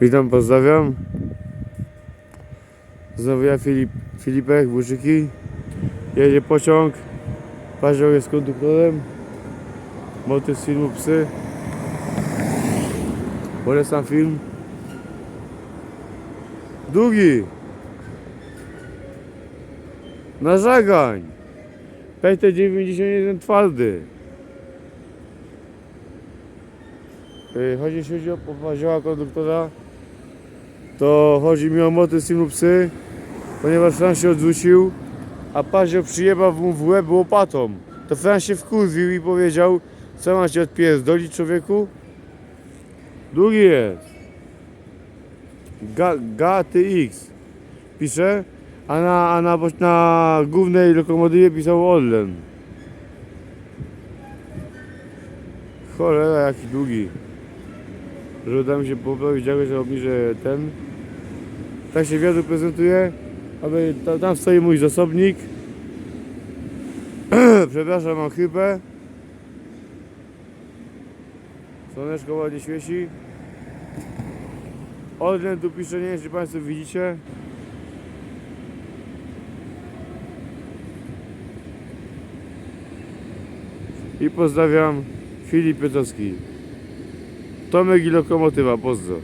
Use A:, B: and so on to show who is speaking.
A: Witam, pozdrawiam. Znowu ja, Filip, Filipek, Włóczyki. Jedzie pociąg. Paździoł jest konduktorem. Motyw z filmu Psy. Polecam film. Długi. Na żagań. PT91 twardy. Y, Chodzi, jeśli chodzi o pozioła konduktora, to chodzi mi o motyw z filmu Psy, ponieważ Fran się odwrócił, a Pazio przyjebał mu w łeb łopatą. To Fran się wkurwił i powiedział, co ma cię odpierdolić człowieku? Długi jest. Ga, GATX pisze, a na, a na, na głównej lokomotywie pisał Orlen. Cholera, jaki długi. Że uda mi się poprawić jakoś, że obniżę ten. Tak się wiatr prezentuje. Aby ta, tam stoi mój zasobnik. Przepraszam, mam chrypę. Słoneczko ładnie świeci. Orlen tu pisze, nie wiem czy Państwo widzicie. I pozdrawiam Filip Piotowski. Tomek i Lokomotywa, pozdro.